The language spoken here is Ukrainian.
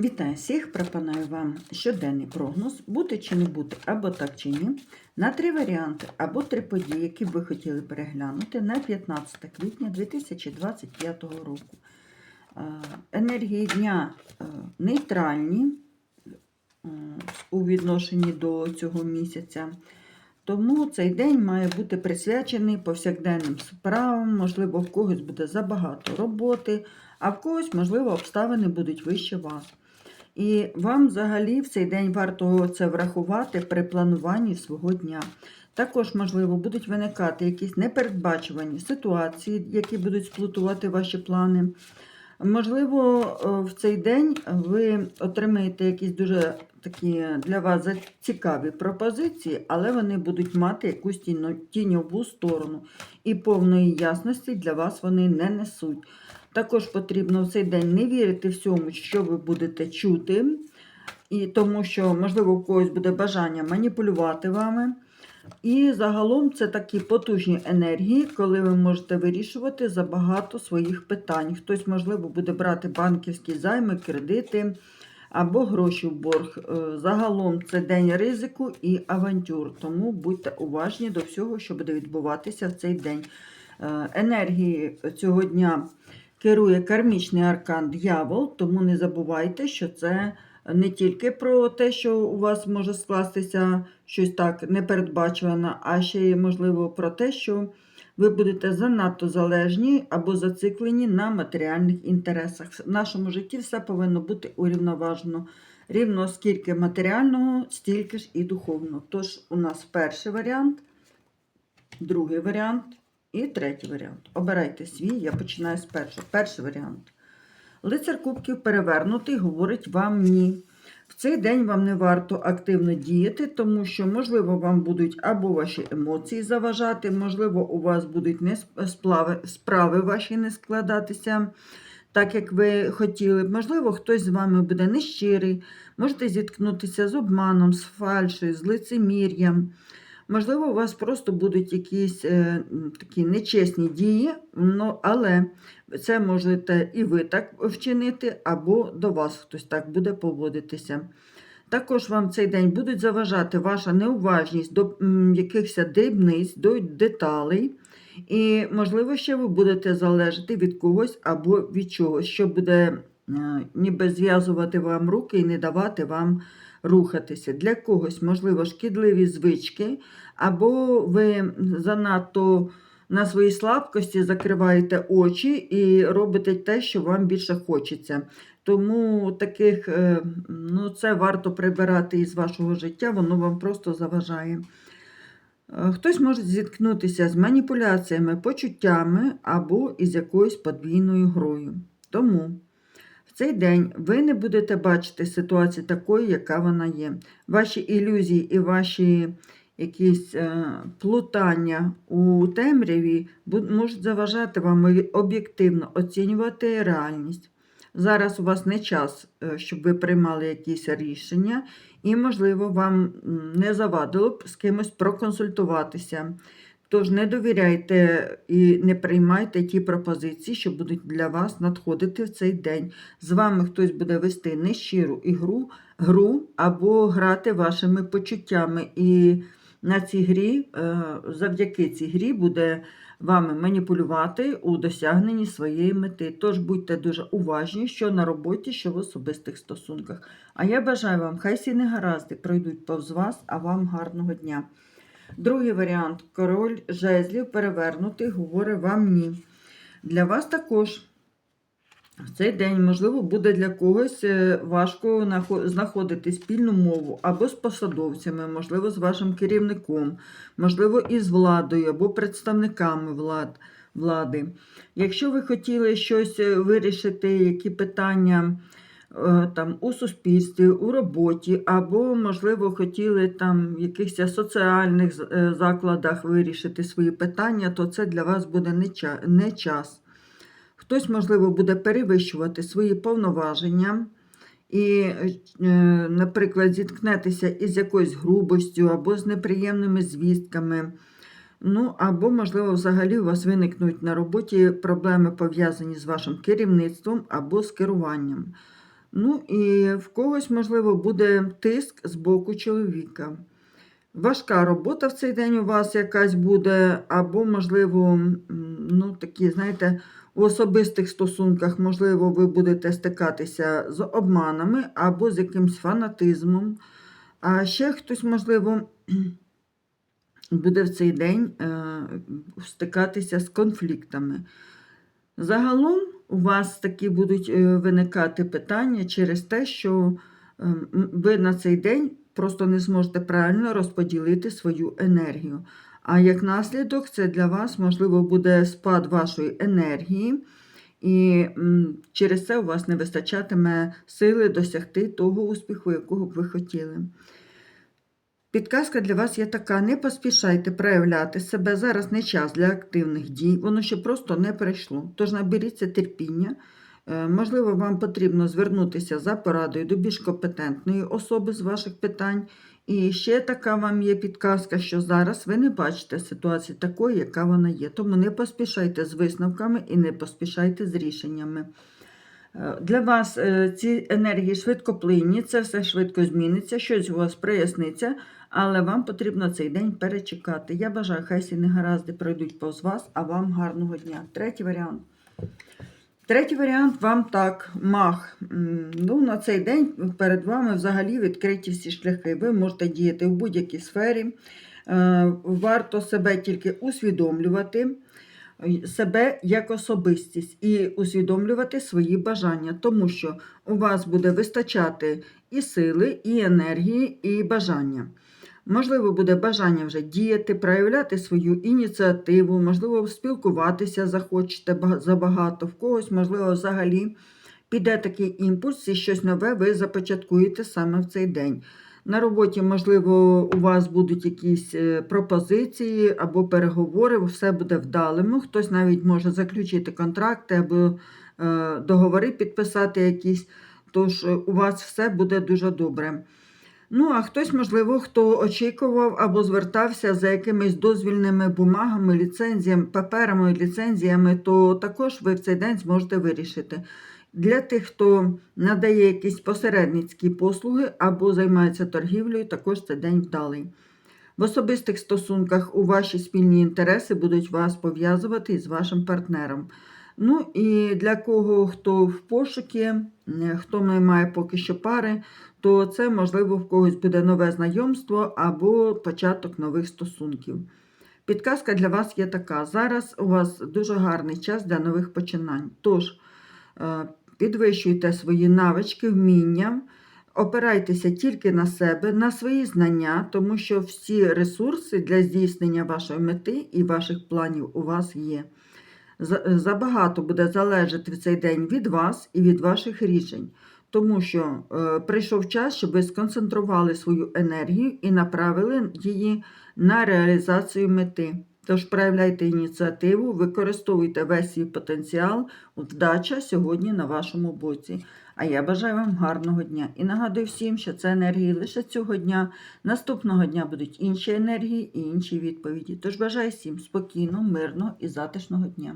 Вітаю всіх! Пропоную вам щоденний прогноз, бути чи не бути, або так чи ні, на три варіанти або три події, які б ви хотіли переглянути на 15 квітня 2025 року. Е, Енергії дня е, нейтральні е, у відношенні до цього місяця. Тому цей день має бути присвячений повсякденним справам, можливо, в когось буде забагато роботи, а в когось, можливо, обставини будуть вище вас. І вам взагалі в цей день варто це врахувати при плануванні свого дня. Також, можливо, будуть виникати якісь непередбачувані ситуації, які будуть сплутувати ваші плани. Можливо, е, в цей день ви отримаєте якісь дуже такі для вас цікаві пропозиції, але вони будуть мати якусь тіньову сторону. І повної ясності для вас вони не несуть. Також потрібно в цей день не вірити всьому, що ви будете чути, і тому що, можливо, у когось буде бажання маніпулювати вами. І загалом це такі потужні енергії, коли ви можете вирішувати забагато своїх питань. Хтось, можливо, буде брати банківські займи, кредити або гроші в борг. Е, Загалом це день ризику і авантюр, тому будьте уважні до всього, що буде відбуватися в цей день. Е, Енергії цього дня керує кармічний аркан дьявол, тому не забувайте, що це не тільки про те, що у вас може скластися щось так непередбачуване, а ще й, можливо, про те, що ви будете занадто залежні або зациклені на матеріальних інтересах. В нашому житті все повинно бути урівноважено. Рівно скільки матеріального, стільки ж і духовного. Тож у нас перший варіант, другий варіант і третій варіант. Обирайте свій, я починаю з першого. Перший варіант. Лицар Кубків перевернутий говорить вам ні. В цей день вам не варто активно діяти, тому що, можливо, вам будуть або ваші емоції заважати, можливо, у вас будуть не сплави, справи ваші не складатися так, як ви хотіли. Можливо, хтось з вами буде нещирий, можете зіткнутися з обманом, з фальшею, з лицемір'ям. Можливо, у вас просто будуть якісь е, такі нечесні дії, ну, але це можете і ви так вчинити, або до вас хтось так буде поводитися. Також вам цей день будуть заважати ваша неуважність до якихось дрібниць, до деталей. І, можливо, ще ви будете залежати від когось або від чогось, що буде ніби зв'язувати вам руки і не давати вам рухатися. Для когось, можливо, шкідливі звички, або ви занадто на свої слабкості закриваєте очі і робите те, що вам більше хочеться. Тому таких, е, ну, це варто прибирати із вашого життя, воно вам просто заважає. Е, Хтось може зіткнутися з маніпуляціями, почуттями або із якоюсь подвійною грою. Тому цей день ви не будете бачити ситуацію такою, яка вона є. Ваші ілюзії і ваші якісь е, плутання у темряві можуть заважати вам об'єктивно оцінювати реальність. Зараз у вас не час, е, щоб ви приймали якісь рішення, і, можливо, вам не завадило б з кимось проконсультуватися. Тож не довіряйте і не приймайте ті пропозиції, що будуть для вас надходити в цей день. З вами хтось буде вести нещиру ігру, гру або грати вашими почуттями. І на цій грі, е, завдяки цій грі, буде вами маніпулювати у досягненні своєї мети. Тож будьте дуже уважні, що на роботі, що в особистих стосунках. А я бажаю вам, хай всі негаразди пройдуть повз вас, а вам гарного дня. Другий варіант король жезлів перевернутий, говорить вам ні. Для вас також в цей день, можливо, буде для когось е, важко знаходити спільну мову або з посадовцями, можливо, з вашим керівником, можливо, із владою або представниками влад, влади. Якщо ви хотіли щось е, вирішити, які питання там, у суспільстві, у роботі, або, можливо, хотіли там в якихось соціальних е, закладах вирішити свої питання, то це для вас буде не час. Хтось, можливо, буде перевищувати свої повноваження і, е, наприклад, зіткнетеся із якоюсь грубостю або з неприємними звістками. Ну, або, можливо, взагалі у вас виникнуть на роботі проблеми, пов'язані з вашим керівництвом або з керуванням. Ну і в когось, можливо, буде тиск з боку чоловіка. Важка робота в цей день у вас якась буде, або, можливо, ну, такі, знаєте, у особистих стосунках, можливо, ви будете стикатися з обманами або з якимсь фанатизмом. А ще хтось, можливо, буде в цей день е, стикатися з конфліктами. Загалом у вас такі будуть е, виникати питання через те, що е, ви на цей день просто не зможете правильно розподілити свою енергію. А як наслідок, це для вас, можливо, буде спад вашої енергії, і через це у вас не вистачатиме сили досягти того успіху, якого б ви хотіли. Підказка для вас є така: не поспішайте проявляти себе. Зараз не час для активних дій, воно ще просто не прийшло. Тож наберіться терпіння. Е, Можливо, вам потрібно звернутися за порадою до більш компетентної особи з ваших питань. І ще така вам є підказка, що зараз ви не бачите ситуації такої, яка вона є. Тому не поспішайте з висновками і не поспішайте з рішеннями. Е, Для вас е, ці енергії швидкоплинні, це все швидко зміниться, щось у вас проясниться, але вам потрібно цей день перечекати. Я бажаю, хай всі негаразди пройдуть повз вас, а вам гарного дня. Третій варіант. Третій варіант вам так, мах. Ну, на цей день перед вами взагалі відкриті всі шляхи. Ви можете діяти в будь-якій сфері. Е, Варто себе тільки усвідомлювати, себе як особистість і усвідомлювати свої бажання, тому що у вас буде вистачати і сили, і енергії, і бажання. Можливо, буде бажання вже діяти, проявляти свою ініціативу, можливо, спілкуватися захочете забагато, в когось, можливо, взагалі піде такий імпульс і щось нове ви започаткуєте саме в цей день. На роботі, можливо, у вас будуть якісь е, пропозиції або переговори, все буде вдалим. Хтось навіть може заключити контракти або е, договори підписати якісь. Тож е, у вас все буде дуже добре. Ну, а хтось, можливо, хто очікував або звертався за якимись дозвільними бумагами, ліцензіями, паперами, ліцензіями, то також ви в цей день зможете вирішити. Для тих, хто надає якісь посередницькі послуги або займається торгівлею, також цей день вдалий. В особистих стосунках у ваші спільні інтереси будуть вас пов'язувати із вашим партнером. Ну і для кого хто в пошуки, хто не має поки що пари, то це, можливо, в когось буде нове знайомство або початок нових стосунків. Підказка для вас є така: зараз у вас дуже гарний час для нових починань. Тож е, підвищуйте свої навички, вміння, опирайтеся тільки на себе, на свої знання, тому що всі ресурси для здійснення вашої мети і ваших планів у вас є. Забагато буде залежати в цей день від вас і від ваших рішень, тому що е, прийшов час, щоб ви сконцентрували свою енергію і направили її на реалізацію мети. Тож проявляйте ініціативу, використовуйте весь свій потенціал, вдача сьогодні на вашому боці. А я бажаю вам гарного дня і нагадую всім, що це енергії лише цього дня. Наступного дня будуть інші енергії і інші відповіді. Тож бажаю всім спокійного, мирного і затишного дня.